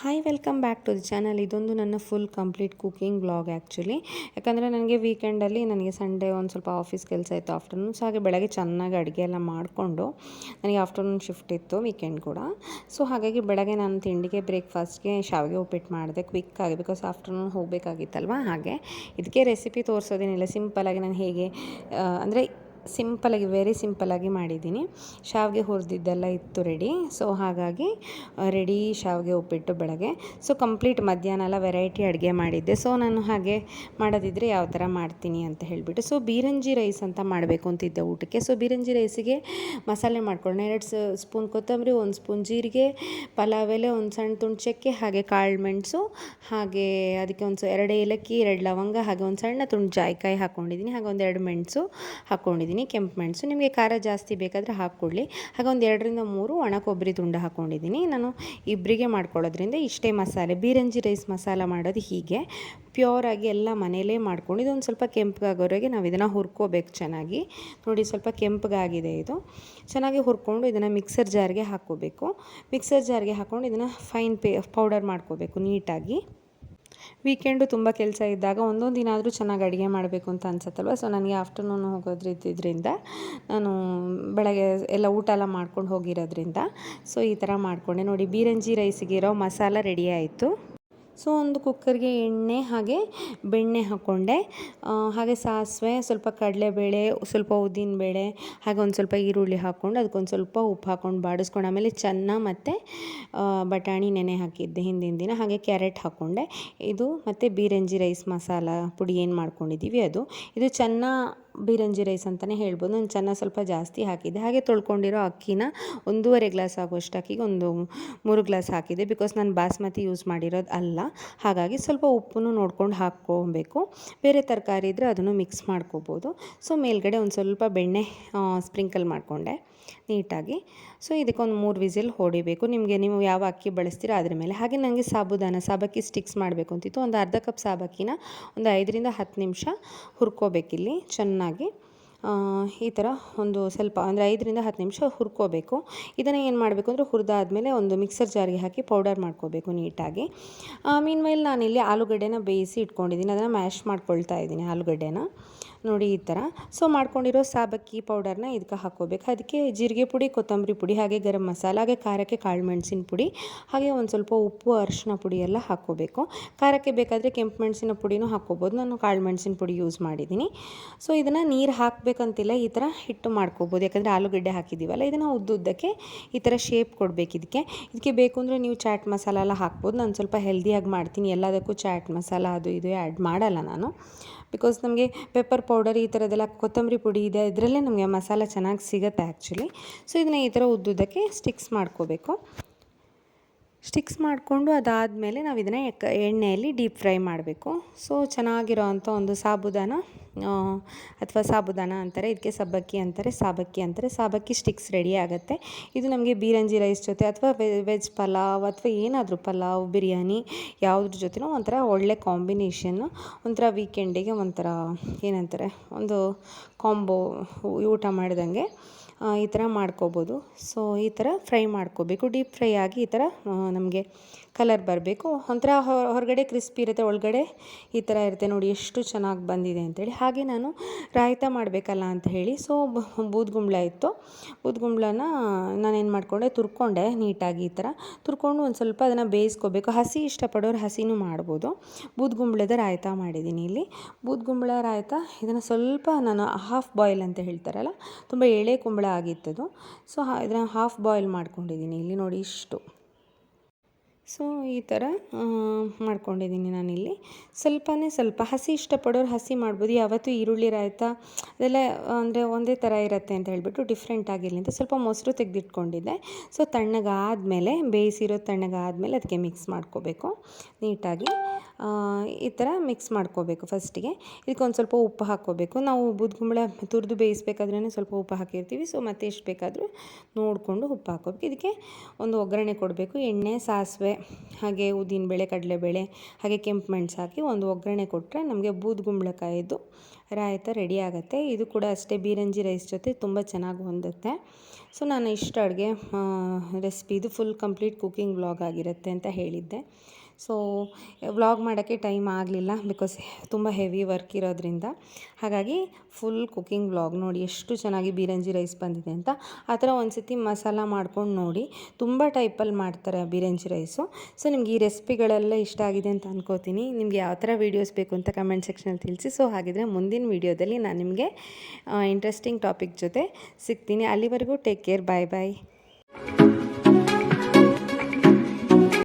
Hi welcome back to the channel ಇದೊಂದು ನನ್ನ full complete cooking blog actually ಯಾಕಂದರೆ ನನಗೆ ವೀಕೆಂಡಲ್ಲಿ ನನಗೆ ಸಂಡೇ ಒಂದು ಸ್ವಲ್ಪ ಆಫೀಸ್ ಕೆಲಸ ಇತ್ತು ಆಫ್ಟರ್ನೂನ್ ಸೊ ಹಾಗೆ ಬೆಳಗ್ಗೆ ಚೆನ್ನಾಗಿ ಅಡುಗೆ ಎಲ್ಲ ಮಾಡಿಕೊಂಡು ನನಗೆ ಆಫ್ಟರ್ನೂನ್ ಶಿಫ್ಟ್ ಇತ್ತು ವೀಕೆಂಡ್ ಕೂಡ. ಸೊ ಹಾಗಾಗಿ ಬೆಳಗ್ಗೆ ನಾನು ತಿಂಡಿಗೆ ಬ್ರೇಕ್ಫಾಸ್ಟ್ಗೆ ಶಾವಿಗೆ ಉಪ್ಪಿಟ್ಟು ಮಾಡಿದೆ ಕ್ವಿಕ್ಕಾಗಿ ಬಿಕಾಸ್ ಆಫ್ಟರ್ನೂನ್ ಹೋಗಬೇಕಾಗಿತ್ತಲ್ವ? ಹಾಗೆ. ಇದಕ್ಕೆ ರೆಸಿಪಿ ತೋರಿಸೋದೇನಿಲ್ಲ. ಸಿಂಪಲ್ಲಾಗಿ ನಾನು ಹೇಗೆ ಅಂದರೆ ಸಿಂಪಲಾಗಿ ವೆರಿ ಸಿಂಪಲಾಗಿ ಮಾಡಿದ್ದೀನಿ. ಶಾವಿಗೆ ಹುರಿದಿದ್ದೆಲ್ಲ ಇತ್ತು ರೆಡಿ ಸೊ ಹಾಗಾಗಿ ರೆಡಿ ಶಾವಿಗೆ ಉಪ್ಪಿಟ್ಟು ಬೆಳಗ್ಗೆ. ಸೊ ಕಂಪ್ಲೀಟ್ ಮಧ್ಯಾಹ್ನ ಎಲ್ಲ ವೆರೈಟಿ ಅಡುಗೆ ಮಾಡಿದ್ದೆ. ಸೊ ನಾನು ಹಾಗೆ ಮಾಡೋದಿದ್ರೆ ಯಾವ ಥರ ಮಾಡ್ತೀನಿ ಅಂತ ಹೇಳಿಬಿಟ್ಟು. ಸೊ ಬೀರಂಜಿ ರೈಸ್ ಅಂತ ಮಾಡಬೇಕು ಅಂತಿದ್ದೆ ಊಟಕ್ಕೆ. ಸೊ ಬೀರಂಜಿ ರೈಸಿಗೆ ಮಸಾಲೆ ಮಾಡ್ಕೊಳ್ಳೋಣ. ಎರಡು ಸ್ಪೂನ್ ಕೊತ್ತಂಬರಿ, ಒಂದು ಸ್ಪೂನ್ ಜೀರಿಗೆ, ಪಲಾವ್ ಎಲೆ, ಒಂದು ಸಣ್ಣ ತುಂಡು ಚಕ್ಕೆ, ಹಾಗೆ ಕಾಳು ಮೆಣಸು, ಹಾಗೆ ಅದಕ್ಕೆ ಒಂದು ಎರಡು ಏಲಕ್ಕಿ, ಎರಡು ಲವಂಗ, ಹಾಗೆ ಒಂದು ಸಣ್ಣ ತುಂಡು ಜಾಯಿಕಾಯಿ ಹಾಕ್ಕೊಂಡಿದ್ದೀನಿ. ಹಾಗೆ ಒಂದು ಎರಡು ಮೆಣಸು ಹಾಕ್ಕೊಂಡಿದ್ದೀನಿ. ಕೆಂಪು ಮೆಣಸು. ನಿಮಗೆ ಖಾರ ಜಾಸ್ತಿ ಬೇಕಾದರೆ ಹಾಕ್ಕೊಳ್ಳಿ. ಹಾಗೆ ಒಂದು ಎರಡರಿಂದ ಮೂರು ಒಣ ಕೊಬ್ಬರಿ ತುಂಡು ಹಾಕ್ಕೊಂಡಿದ್ದೀನಿ. ನಾನು ಇಬ್ಬರಿಗೆ ಮಾಡ್ಕೊಳ್ಳೋದ್ರಿಂದ ಇಷ್ಟೇ ಮಸಾಲೆ, ಬೀರಂಜಿ ರೈಸ್ ಮಸಾಲ ಮಾಡೋದು ಹೀಗೆ. ಪ್ಯೂರಾಗಿ ಎಲ್ಲ ಮನೆಯಲ್ಲೇ ಮಾಡ್ಕೊಂಡು ಇದೊಂದು ಸ್ವಲ್ಪ ಕೆಂಪಗಾಗೋವರೆಗೆ ನಾವು ಇದನ್ನು ಹುರ್ಕೋಬೇಕು ಚೆನ್ನಾಗಿ. ನೋಡಿ ಸ್ವಲ್ಪ ಕೆಂಪಗಾಗಿದೆ ಇದು. ಚೆನ್ನಾಗಿ ಹುರ್ಕೊಂಡು ಇದನ್ನು ಮಿಕ್ಸರ್ ಜಾರ್ಗೆ ಹಾಕ್ಕೋಬೇಕು. ಮಿಕ್ಸರ್ ಜಾರ್ಗೆ ಹಾಕ್ಕೊಂಡು ಇದನ್ನು ಫೈನ್ ಪೇ ಪೌಡರ್ ಮಾಡ್ಕೋಬೇಕು ನೀಟಾಗಿ. ವೀಕೆಂಡು ತುಂಬ ಕೆಲಸ ಇದ್ದಾಗ ಒಂದೊಂದು ದಿನ ಆದರೂ ಚೆನ್ನಾಗಿ ಅಡುಗೆ ಮಾಡಬೇಕು ಅಂತ ಅನ್ಸತ್ತಲ್ವ? ಸೊ ನನಗೆ ಆಫ್ಟರ್ನೂನ್ ಹೋಗೋದ್ರಿದ್ದರಿಂದ ನಾನು ಬೆಳಗ್ಗೆ ಎಲ್ಲ ಊಟ ಎಲ್ಲ ಮಾಡ್ಕೊಂಡು ಹೋಗಿರೋದ್ರಿಂದ ಸೊ ಈ ಥರ ಮಾಡಿಕೊಂಡೆ. ನೋಡಿ, ಬೀರಂಜಿ ರೈಸಿಗೆ ಇರೋ ಮಸಾಲ ರೆಡಿ ಆಯಿತು. ಸೊ ಒಂದು ಕುಕ್ಕರ್ಗೆ ಎಣ್ಣೆ ಹಾಗೆ ಬೆಣ್ಣೆ ಹಾಕ್ಕೊಂಡೆ. ಹಾಗೆ ಸಾಸಿವೆ, ಸ್ವಲ್ಪ ಕಡಲೆಬೇಳೆ, ಸ್ವಲ್ಪ ಉದ್ದಿನಬೇಳೆ ಹಾಗೆ ಒಂದು ಸ್ವಲ್ಪ ಈರುಳ್ಳಿ ಹಾಕ್ಕೊಂಡು ಅದಕ್ಕೊಂದು ಸ್ವಲ್ಪ ಉಪ್ಪು ಹಾಕ್ಕೊಂಡು ಬಾಡಿಸ್ಕೊಂಡು ಆಮೇಲೆ ಚೆನ್ನ ಮತ್ತು ಬಟಾಣಿ ನೆನೆ ಹಾಕಿದ್ದೆ ಹಿಂದಿನ ದಿನ. ಹಾಗೆ ಕ್ಯಾರೆಟ್ ಹಾಕ್ಕೊಂಡೆ. ಇದು ಮತ್ತು ಬೀರಂಜಿ ರೈಸ್ ಮಸಾಲ ಪುಡಿ ಏನು ಮಾಡ್ಕೊಂಡಿದ್ದೀವಿ ಅದು. ಇದು ಚೆನ್ನ ಬೀರಂಜಿ ರೈಸ್ ಅಂತಲೇ ಹೇಳ್ಬೋದು. ನಾನು ಚೆನ್ನಾಗಿ ಸ್ವಲ್ಪ ಜಾಸ್ತಿ ಹಾಕಿದ್ದೆ ಹಾಗೆ ತೊಳ್ಕೊಂಡಿರೋ ಅಕ್ಕಿನ ಒಂದೂವರೆ ಗ್ಲಾಸ್ ಆಗುವಷ್ಟು ಅಕ್ಕಿಗೆ ಒಂದು ಮೂರು ಗ್ಲಾಸ್ ಹಾಕಿದೆ. ಬಿಕಾಸ್ ನಾನು ಬಾಸ್ಮತಿ ಯೂಸ್ ಮಾಡಿರೋದು ಅಲ್ಲ. ಹಾಗಾಗಿ ಸ್ವಲ್ಪ ಉಪ್ಪನ್ನು ನೋಡ್ಕೊಂಡು ಹಾಕ್ಕೊಬೇಕು. ಬೇರೆ ತರಕಾರಿ ಇದ್ದರೆ ಅದನ್ನು ಮಿಕ್ಸ್ ಮಾಡ್ಕೋಬೋದು. ಸೊ ಮೇಲ್ಗಡೆ ಒಂದು ಸ್ವಲ್ಪ ಬೆಣ್ಣೆ ಸ್ಪ್ರಿಂಕಲ್ ಮಾಡಿಕೊಂಡೆ ನೀಟಾಗಿ. ಸೊ ಇದಕ್ಕೊಂದು ಮೂರು ವಿಸಿಲ್ ಹೊಡಿಬೇಕು. ನಿಮಗೆ ನೀವು ಯಾವ ಅಕ್ಕಿ ಬಳಸ್ತೀರೋ ಅದ್ರ ಮೇಲೆ. ಹಾಗೆ ನನಗೆ ಸಾಬುದಾನ, ಸಾಬಕ್ಕಿ ಸ್ಟಿಕ್ಸ್ ಮಾಡಬೇಕು ಅಂತಿತ್ತು ಒಂದು ಅರ್ಧ ಕಪ್ ಸಾಬಕ್ಕಿನ ಒಂದು ಐದರಿಂದ ಹತ್ತು ನಿಮಿಷ ಹುರ್ಕೋಬೇಕಿಲ್ಲಿ. ಚೆನ್ನಾಗಿ ಚೆನ್ನಾಗಿ ಈ ಥರ ಒಂದು ಸ್ವಲ್ಪ ಅಂದರೆ ಐದರಿಂದ ಹತ್ತು ನಿಮಿಷ ಹುರ್ಕೋಬೇಕು. ಇದನ್ನು ಏನು ಮಾಡಬೇಕು ಅಂದರೆ ಹುರಿದಾದ್ಮೇಲೆ ಒಂದು ಮಿಕ್ಸರ್ ಜಾರಿಗೆ ಹಾಕಿ ಪೌಡರ್ ಮಾಡ್ಕೋಬೇಕು ನೀಟಾಗಿ. ಮೀನ್ ಮೇಲೆ ನಾನಿಲ್ಲಿ ಆಲೂಗಡ್ಡೆನ ಬೇಯಿಸಿ ಇಟ್ಕೊಂಡಿದ್ದೀನಿ. ಅದನ್ನು ಮ್ಯಾಶ್ ಮಾಡ್ಕೊಳ್ತಾ ಇದ್ದೀನಿ ಆಲೂಗಡ್ಡೆನ. ನೋಡಿ ಈ ಥರ. ಸೊ ಮಾಡ್ಕೊಂಡಿರೋ ಸಾಬಕ್ಕಿ ಪೌಡರ್ನ ಇದಕ್ಕೆ ಹಾಕ್ಕೋಬೇಕು. ಅದಕ್ಕೆ ಜೀರಿಗೆ ಪುಡಿ, ಕೊತ್ತಂಬರಿ ಪುಡಿ, ಹಾಗೆ ಗರಂ ಮಸಾಲ, ಹಾಗೆ ಖಾರಕ್ಕೆ ಕಾಳು ಮೆಣಸಿನ ಪುಡಿ, ಹಾಗೆ ಒಂದು ಸ್ವಲ್ಪ ಉಪ್ಪು, ಅರಿಶಿನ ಪುಡಿ ಎಲ್ಲ ಹಾಕ್ಕೋಬೇಕು. ಖಾರಕ್ಕೆ ಬೇಕಾದರೆ ಕೆಂಪು ಮೆಣಸಿನ ಪುಡಿನೂ ಹಾಕ್ಕೋಬೋದು. ನಾನು ಕಾಳು ಮೆಣಸಿನ ಪುಡಿ ಯೂಸ್ ಮಾಡಿದ್ದೀನಿ. ಸೊ ಇದನ್ನು ನೀರು ಹಾಕಬೇಕಂತಿಲ್ಲ, ಈ ಥರ ಹಿಟ್ಟು ಮಾಡ್ಕೋಬೋದು. ಯಾಕಂದರೆ ಆಲೂಗಡ್ಡೆ ಹಾಕಿದ್ದೀವಲ್ಲ, ಇದನ್ನು ಉದ್ದುದ್ದಕ್ಕೆ ಈ ಥರ ಶೇಪ್ ಕೊಡಬೇಕು ಇದಕ್ಕೆ. ಇದಕ್ಕೆ ಬೇಕು ಅಂದರೆ ನೀವು ಚಾಟ್ ಮಸಾಲ ಎಲ್ಲ ಹಾಕ್ಬೋದು. ನಾನು ಸ್ವಲ್ಪ ಹೆಲ್ದಿಯಾಗಿ ಮಾಡ್ತೀನಿ. ಎಲ್ಲದಕ್ಕೂ ಚಾಟ್ ಮಸಾಲ ಅದು ಇದು ಆ್ಯಡ್ ಮಾಡಲ್ಲ ನಾನು. ಬಿಕಾಸ್ ನಮಗೆ ಪೆಪ್ಪರ್ ಪೌಡರ್ ಈ ಥರದ್ದೆಲ್ಲ, ಕೊತ್ತಂಬರಿ ಪುಡಿ ಇದೆ, ಇದರಲ್ಲೇ ನಮಗೆ ಮಸಾಲ ಚೆನ್ನಾಗಿ ಸಿಗುತ್ತೆ ಆ್ಯಕ್ಚುಲಿ ಸೊ ಇದನ್ನ ಈ ಥರ ಉದ್ದುದ್ದಕ್ಕೆ ಸ್ಟಿಕ್ಸ್ ಮಾಡ್ಕೋಬೇಕು. ಸ್ಟಿಕ್ಸ್ ಮಾಡಿಕೊಂಡು ಅದಾದಮೇಲೆ ನಾವು ಇದನ್ನು ಎಣ್ಣೆಯಲ್ಲಿ ಡೀಪ್ ಫ್ರೈ ಮಾಡಬೇಕು. ಸೊ ಚೆನ್ನಾಗಿರೋ ಒಂದು ಸಾಬುದಾನ ಅಥವಾ ಸಾಬುದಾನ ಅಂತಾರೆ ಇದಕ್ಕೆ ಸಬ್ಬಕ್ಕಿ ಅಂತಾರೆ, ಸಾಬಕ್ಕಿ ಅಂತಾರೆ, ಸಾಬಕ್ಕಿ ಸ್ಟಿಕ್ಸ್ ರೆಡಿ ಆಗುತ್ತೆ. ಇದು ನಮಗೆ ಬೀರಂಜಿ ರೈಸ್ ಜೊತೆ ಅಥವಾ ವೆಜ್ ಪಲಾವ್ ಅಥವಾ ಏನಾದರೂ ಪಲಾವ್, ಬಿರಿಯಾನಿ ಯಾವುದ್ರ ಜೊತೆನೂ ಒಂಥರ ಒಳ್ಳೆ ಕಾಂಬಿನೇಷನ್ನು ಒಂಥರ ವೀಕೆಂಡಿಗೆ ಒಂಥರ ಏನಂತಾರೆ, ಒಂದು ಕಾಂಬೋ ಊಟ ಮಾಡಿದಂಗೆ ಈ ಥರ ಮಾಡ್ಕೋಬೋದು. ಸೊ ಈ ಥರ ಫ್ರೈ ಮಾಡ್ಕೋಬೇಕು. ಡೀಪ್ ಫ್ರೈ ಆಗಿ ಈ ಥರ ನಮಗೆ ಕಲರ್ ಬರಬೇಕು. ಒಂಥರ ಹೊರಗಡೆ ಕ್ರಿಸ್ಪಿ ಇರುತ್ತೆ, ಒಳಗಡೆ ಈ ಥರ ಇರುತ್ತೆ ನೋಡಿ ಎಷ್ಟು ಚೆನ್ನಾಗಿ ಬಂದಿದೆ ಅಂತೇಳಿ. ಹಾಗೆ ನಾನು ರಾಯ್ತ ಮಾಡಬೇಕಲ್ಲ ಅಂತ ಹೇಳಿ, ಸೊ ಬೂದ್ಗುಂಬಳ ಇತ್ತು. ಬೂದ್ಗುಂಬಳನ ನಾನೇನು ಮಾಡಿಕೊಂಡೆ, ತುರ್ಕೊಂಡೆ ನೀಟಾಗಿ ಈ ಥರ. ತುರ್ಕೊಂಡು ಒಂದು ಸ್ವಲ್ಪ ಅದನ್ನು ಬೇಯಿಸ್ಕೋಬೇಕು. ಹಸಿ ಇಷ್ಟಪಡೋರು ಹಸಿನೂ ಮಾಡ್ಬೋದು. ಬೂದ್ಗುಂಬಳದ ರಾಯ್ತ ಮಾಡಿದ್ದೀನಿ ಇಲ್ಲಿ. ಬೂದ್ಗುಂಬಳ ರಾಯ್ತ ಇದನ್ನು ಸ್ವಲ್ಪ ನಾನು ಹಾಫ್ ಬಾಯ್ಲ್ ಅಂತ ಹೇಳ್ತಾರಲ್ಲ, ತುಂಬ ಎಳೆ ಕುಂಬಳ ಆಗಿತ್ತದು. ಸೊ ಇದನ್ನು ಹಾಫ್ ಬಾಯ್ಲ್ ಮಾಡ್ಕೊಂಡಿದ್ದೀನಿ ಇಲ್ಲಿ ನೋಡಿ ಇಷ್ಟು. ಸೊ, ಈ ಥರ ಮಾಡ್ಕೊಂಡಿದ್ದೀನಿ ನಾನಿಲ್ಲಿ. ಸ್ವಲ್ಪನೇ ಸ್ವಲ್ಪ ಹಸಿ ಇಷ್ಟಪಡೋರು ಹಸಿ ಮಾಡ್ಬೋದು. ಯಾವತ್ತೂ ಈರುಳ್ಳಿ, ರಾಯ್ತ, ಅದೆಲ್ಲ, ಅಂದರೆ ಒಂದೇ ಥರ ಇರುತ್ತೆ ಅಂತ ಹೇಳಿಬಿಟ್ಟು ಡಿಫ್ರೆಂಟ್ ಆಗಿರಲಿ ಅಂತ ಸ್ವಲ್ಪ ಮೊಸರು ತೆಗೆದಿಟ್ಕೊಂಡಿದ್ದೆ. ಸೊ, ತಣ್ಣಗಾದಮೇಲೆ, ಬೇಯಿಸಿರೋ ತಣ್ಣಗಾದಮೇಲೆ ಅದಕ್ಕೆ ಮಿಕ್ಸ್ ಮಾಡ್ಕೋಬೇಕು. ನೀಟಾಗಿ. ಈ ಥರ ಮಿಕ್ಸ್ ಮಾಡ್ಕೋಬೇಕು ಫಸ್ಟಿಗೆ ಇದಕ್ಕೊಂದು ಸ್ವಲ್ಪ ಉಪ್ಪು ಹಾಕ್ಕೋಬೇಕು. ನಾವು ಬುದ್ಗುಂಬಳ ತುರಿದು ಬೇಯಿಸ್ಬೇಕಾದ್ರೇ ಸ್ವಲ್ಪ ಉಪ್ಪು ಹಾಕಿರ್ತೀವಿ. ಸೊ ಮತ್ತೆ ಎಷ್ಟು ಬೇಕಾದರೂ ನೋಡಿಕೊಂಡು ಉಪ್ಪು ಹಾಕೋಬೇಕು ಇದಕ್ಕೆ ಒಂದು ಒಗ್ಗರಣೆ ಕೊಡಬೇಕು. ಎಣ್ಣೆ, ಸಾಸಿವೆ, ಹಾಗೆ ಉದ್ದಿನಬೇಳೆ ಕಡಲೆಬೇಳೆ ಹಾಗೆ ಕೆಂಪು ಮೆಣಸು ಹಾಕಿ ಒಂದು ಒಗ್ಗರಣೆ ಕೊಟ್ಟರೆ ನಮಗೆ ಬೂದ್ಗುಂಬಳಕಾಯಿದ್ದು ರಾಯತ ರೆಡಿ ಆಗುತ್ತೆ. ಇದು ಕೂಡ ಅಷ್ಟೇ ಬೀರಂಜಿ ರೈಸ್ ಜೊತೆ ತುಂಬ ಚೆನ್ನಾಗಿ ಹೊಂದುತ್ತೆ. ಸೊ ನಾನು ಇಷ್ಟು ಅಡುಗೆ ರೆಸಿಪಿ ಇದು ಫುಲ್ ಕಂಪ್ಲೀಟ್ ಕುಕ್ಕಿಂಗ್ ಬ್ಲಾಗ್ ಆಗಿರುತ್ತೆ ಅಂತ ಹೇಳಿದ್ದೆ. ಸೊ ವ್ಲಾಗ್ ಮಾಡೋಕ್ಕೆ ಟೈಮ್ ಆಗಲಿಲ್ಲ ಬಿಕಾಸ್ ತುಂಬ ಹೆವಿ ವರ್ಕ್ ಇರೋದ್ರಿಂದ. ಹಾಗಾಗಿ ಫುಲ್ ಕುಕ್ಕಿಂಗ್ ವ್ಲಾಗ್ ನೋಡಿ ಎಷ್ಟು ಚೆನ್ನಾಗಿ ಬೀರಂಜಿ ರೈಸ್ ಬಂದಿದೆ ಅಂತ ಆ ಥರ ಒಂದು ಸತಿ ಮಸಾಲ ಮಾಡ್ಕೊಂಡು ನೋಡಿ ತುಂಬ ಟೈಪಲ್ಲಿ ಮಾಡ್ತಾರೆ ಬೀರಂಜಿ ರೈಸು ಸೊ ನಿಮ್ಗೆ ಈ ರೆಸಿಪಿಗಳೆಲ್ಲ ಇಷ್ಟ ಆಗಿದೆ ಅಂತ ಅನ್ಕೋತೀನಿ. ನಿಮ್ಗೆ ಯಾವ ಥರ ವೀಡಿಯೋಸ್ ಬೇಕು ಅಂತ ಕಮೆಂಟ್ ಸೆಕ್ಷನಲ್ಲಿ ತಿಳಿಸಿ. ಸೊ ಹಾಗಿದ್ರೆ ಮುಂದಿನ ವೀಡಿಯೋದಲ್ಲಿ ನಾನು ನಿಮಗೆ ಇಂಟ್ರೆಸ್ಟಿಂಗ್ ಟಾಪಿಕ್ ಜೊತೆ ಸಿಗ್ತೀನಿ. ಅಲ್ಲಿವರೆಗೂ ಟೇಕ್ ಕೇರ್ ಬಾಯ್ ಬಾಯ್